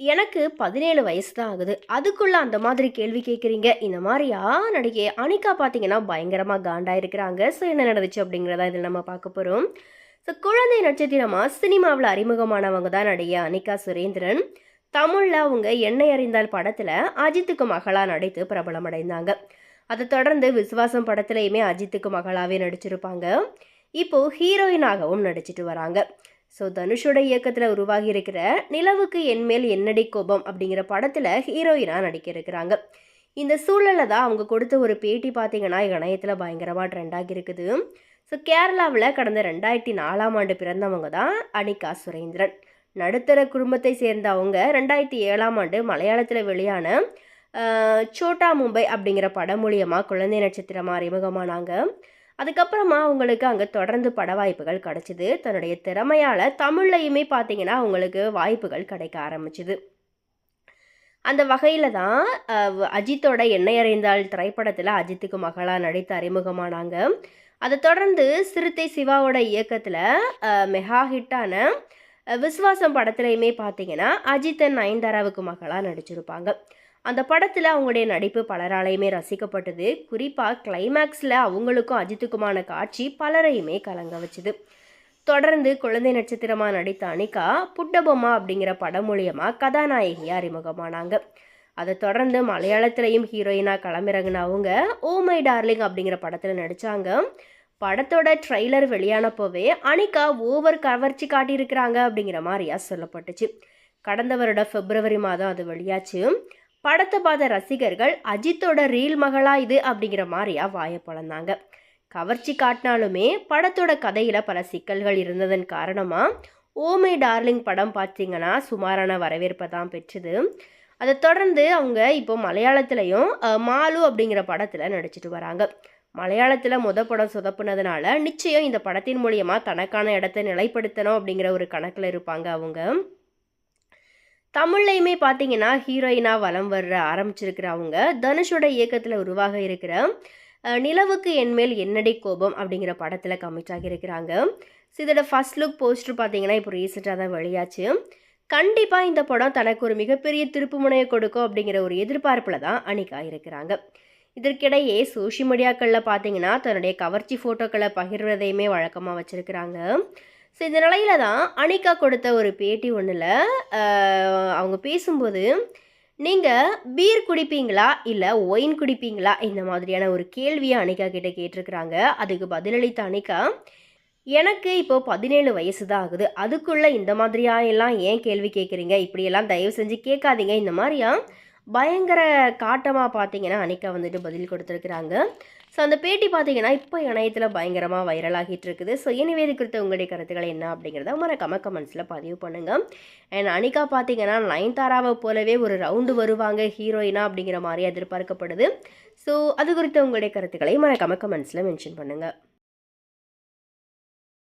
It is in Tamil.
எனக்கு பதினேழு வயசு தான் ஆகுது. அதுக்குள்ளே அந்த மாதிரி கேள்வி கேட்குறீங்க இந்த மாதிரியா? நடிகை அனிகா பார்த்தீங்கன்னா பயங்கரமாக காண்டாயிருக்கிறாங்க. ஸோ என்ன நடந்துச்சு அப்படிங்கிறத இதில் நம்ம பார்க்க போகிறோம் ஸோ குழந்தை நட்சத்திரமாக சினிமாவில் அறிமுகமானவங்க தான் நடிகை அனிகா சுரேந்திரன். தமிழில் அவங்க எண்ணெய் அறிந்தால் படத்தில் அஜித்துக்கு மகளாக நடித்து பிரபலமடைந்தாங்க. அதை தொடர்ந்து விசுவாசம் படத்துலையுமே அஜித்துக்கு மகளாகவே நடிச்சிருப்பாங்க. இப்போது ஹீரோயினாகவும் நடிச்சிட்டு வராங்க. ஸோ தனுஷோட இயக்கத்தில் உருவாகி இருக்கிற நிலவுக்கு என்மேல் என்னடி கோபம் அப்படிங்கிற படத்தில் ஹீரோயினாக நடிக்க இருக்கிறாங்க இந்த சூழலில் தான் அவங்க கொடுத்த ஒரு பேட்டி பார்த்தீங்கன்னா இணையத்தில் பயங்கரமாக ட்ரெண்ட் ஆகியிருக்குது. ஸோ கேரளாவில் கடந்த ரெண்டாயிரத்தி நாலாம் ஆண்டு பிறந்தவங்க தான் அனிகா சுரேந்திரன். நடுத்தர குடும்பத்தை சேர்ந்த அவங்க ரெண்டாயிரத்தி ஏழாம் ஆண்டு மலையாளத்தில் வெளியான சோட்டா மும்பை அப்படிங்கிற படம் மூலியமாக குழந்தை நட்சத்திரமாக அறிமுகமானாங்க. அதுக்கப்புறமா அவங்களுக்கு அங்கே தொடர்ந்து பட வாய்ப்புகள் கிடச்சிது. தன்னுடைய திறமையால் தமிழ்லையுமே பார்த்தீங்கன்னா அவங்களுக்கு வாய்ப்புகள் கிடைக்க ஆரம்பிச்சுது. அந்த வகையில் தான் அஜித்தோட எண்ணெய் அறிந்தால் திரைப்படத்தில் அஜித்துக்கு மகளாக நடித்து அறிமுகமானாங்க. அதை தொடர்ந்து சிறுத்தை சிவாவோட இயக்கத்தில் மெகா ஹிட்டான விஸ்வாசம் படத்துலையுமே பார்த்தீங்கன்னா அஜித்தன் நயன்தாராவுக்கு மகளாக நடிச்சிருப்பாங்க. அந்த படத்தில் அவங்களுடைய நடிப்பு பலராலையுமே ரசிக்கப்பட்டது. குறிப்பாக கிளைமேக்ஸில் அவங்களுக்கும் அஜித்துக்குமான காட்சி பலரையுமே கலங்க வச்சுது. தொடர்ந்து குழந்தை நட்சத்திரமாக நடித்த அனிகா புட்டபொம்மா அப்படிங்கிற படம் மூலியமாக கதாநாயகியாக அறிமுகமானாங்க. அதை தொடர்ந்து மலையாளத்திலையும் ஹீரோயினாக களமிறங்கின அவங்க ஓ மை டார்லிங் அப்படிங்கிற படத்தில் நடித்தாங்க படத்தோட ட்ரெய்லர் வெளியானப்போவே அனிகா ஓவர் கவர்ச்சி காட்டியிருக்கிறாங்க அப்படிங்கிற மாதிரியா சொல்லப்பட்டுச்சு. கடந்த வருட பிப்ரவரி மாதம் அது வெளியாச்சு. படத்தை பார்த்த ரசிகர்கள் அஜித்தோட ரீல் மகளா இது அப்படிங்கிற மாதிரியா வாய பழந்தாங்க கவர்ச்சி காட்டினாலுமே படத்தோட கதையில் பல சிக்கல்கள் இருந்ததன் காரணமாக ஓமை டார்லிங் படம் பார்த்தீங்கன்னா சுமாரான வரவேற்பை தான் பெற்றுது. அதை தொடர்ந்து அவங்க இப்போ மலையாளத்திலையும் மாலு அப்படிங்கிற படத்தில் நடிச்சிட்டு வராங்க. மலையாளத்தில் முத படம் சொதப்புனதுனால நிச்சயம் இந்த படத்தின் மூலியமாக தனக்கான இடத்தை நிலைப்படுத்தணும் அப்படிங்கிற ஒரு கணக்கில் இருப்பாங்க அவங்க. தமிழ்லையுமே பார்த்தீங்கன்னா ஹீரோயினாக வலம் வர்ற ஆரம்பிச்சிருக்கிற அவங்க. தனுஷோட இயக்கத்தில் உருவாக இருக்கிற நிலவுக்கு என்மேல் என்னடி கோபம் அப்படிங்கிற படத்தில் கமிட் ஆகியிருக்கிறாங்க ஸோ இதோட ஃபர்ஸ்ட் லுக் போஸ்டர் பார்த்தீங்கன்னா இப்போ ரீசெண்டாக தான் வெளியாச்சு. கண்டிப்பாக இந்த படம் தனக்கு ஒரு மிகப்பெரிய திருப்பு முனையை கொடுக்கும் அப்படிங்கிற ஒரு எதிர்பார்ப்பில் தான் அனிகா இருக்கிறாங்க இதற்கிடையே சோஷியல் மீடியாக்களில் பார்த்தீங்கன்னா தன்னுடைய கவர்ச்சி ஃபோட்டோக்களை பகிர்வதையுமே வழக்கமாக வச்சுருக்கிறாங்க. ஸோ இந்த நிலையில தான் அனிகா கொடுத்த ஒரு பேட்டி ஒன்றில் அவங்க பேசும்போது நீங்கள் பீர் குடிப்பீங்களா? இல்லை ஒயின் குடிப்பீங்களா? இந்த மாதிரியான ஒரு கேள்வியை அனிகா கிட்டே கேட்டிருக்கிறாங்க. அதுக்கு பதிலளித்த அனிகா எனக்கு இப்போ பதினேழு வயசு தான் ஆகுது. அதுக்குள்ளே இந்த மாதிரியா எல்லாம் ஏன் கேள்வி கேட்குறீங்க இப்படியெல்லாம் தயவு செஞ்சு கேட்காதீங்க. இந்த மாதிரியா பயங்கர காட்டமாக பார்த்தீங்கன்னா அனிகா வந்துட்டு பதில் கொடுத்துருக்குறாங்க. ஸோ அந்த பேட்டி பார்த்தீங்கன்னா இப்போ இணையத்தில் பயங்கரமாக வைரலாகிட்டு இருக்குது ஸோ எனவே இது குறித்த உங்களுடைய கருத்துக்கள் என்ன அப்படிங்கிறத மறக்காம கமெண்ட்ஸில் பதிவு பண்ணுங்கள் அண்ட் அனிகா பார்த்தீங்கன்னா நயன்தாராவை போலவே ஒரு ரவுண்டு வருவாங்க ஹீரோயினா அப்படிங்கிற மாதிரி எதிர்பார்க்கப்படுது. ஸோ அது குறித்த உங்களுடைய கருத்துக்களை மறக்காம கமெண்ட்ஸில் மென்ஷன் பண்ணுங்கள்